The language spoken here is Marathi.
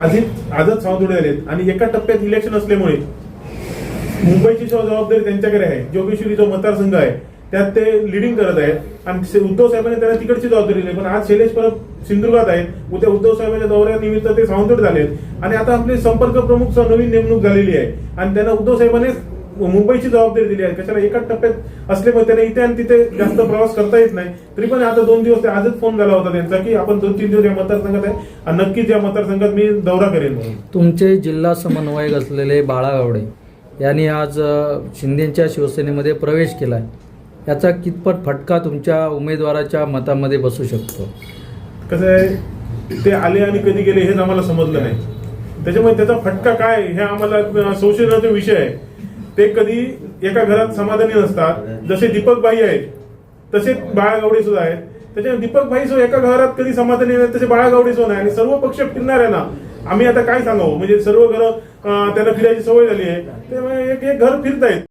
अजित आजच सावधुडे आलेत आणि एका टप्प्यात इलेक्शन असल्यामुळे मुंबईची जबाबदारी त्यांच्याकडे आहे जोगेश्वरी जो मतदारसंघ आहे त्यात ते लिडिंग करत आहेत. आणि उद्धव साहेबांनी त्यांना तिकडची जबाबदारी दिली. पण आज शैलेश परब सिंधुदुर्गात आहेत. उद्या उद्धव साहेबांच्या दौऱ्यानिमित्त ते सावंतवाडी झाले आहेत आणि आता आपले संपर्क प्रमुख नवीन नेमणूक झालेली आहे. आणि त्यांना उद्धव साहेबांनीच मुंबईची जबाबदारी दिली आहे. कशाला एका टप्प्यात असल्यामुळे त्यांना इथे आणि तिथे जास्त प्रवास करता येत नाही. तरी पण आता दोन दिवस आजच फोन झाला होता त्यांचा की आपण दोन तीन दिवस या मतदारसंघात आहे. आणि नक्कीच या मतदारसंघात मी दौरा करेन म्हणून. तुमचे जिल्हा समन्वयक असलेले बाळा गावडे यांनी आज शिंदेच्या शिवसेनेमध्ये प्रवेश केला आहे याचा कितपत फटका तुमच्या उमेदवाराच्या मतामध्ये बसू शकतो? कसं आहे ते आले आणि कधी गेले हेच आम्हाला समजलं नाही. त्याच्यामुळे त्याचा फटका काय हे आम्हाला संशोधनाचा विषय आहे. ते कधी एका घरात समाधानी नसतात. जसे दीपकबाई आहेत तसे बाळागावडे सुद्धा आहेत. त्याच्या दीपक भाई सुद्धा एका घरात कधी समाधानी नाही तसे बाळागावडे सुद्धा नाही. आणि सर्व पक्ष फिरणार आहे ना आम्ही आता काय सांगावं? म्हणजे सर्व घरं त्यांना फिरायची सवय झाली आहे. त्यामुळे एक एक घर फिरतायत